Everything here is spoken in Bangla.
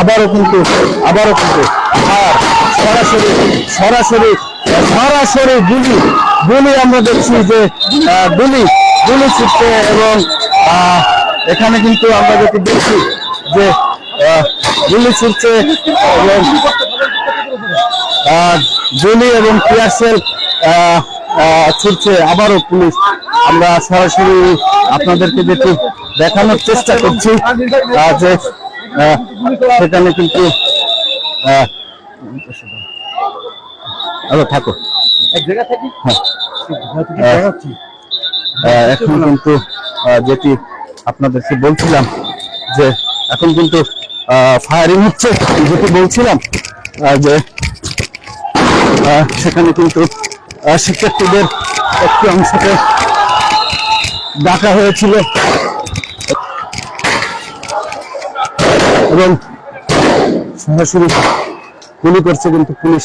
আবারও কিন্তু আবারও কিন্তু। আর সরাসরি সরাসরি সরাসরি গুলি গুলি আমরা দেখছি যে গুলি গুলি ছুটছে এবং এখানে কিন্তু আমরা যেটি দেখছি যে গুলি ছুটছে এবং গুলি এবং টিয়ারশেল ছুটছে। আবারও পুলিশ, আমরা সরাসরি আপনাদেরকে যেটি দেখানোর চেষ্টা করছি যে সেখানে কিন্তু আরও থাকো। হ্যাঁ। এখন কিন্তু যেটি আপনাদেরকে বলছিলাম যে এখন কিন্তু ফায়ারিং হচ্ছে যেটি বলছিলাম যে সেখানে কিন্তু শিক্ষার্থীদের একটি অংশকে ডাকা হয়েছিল। এবং সরাসরি গুলি করছে কিন্তু পুলিশ।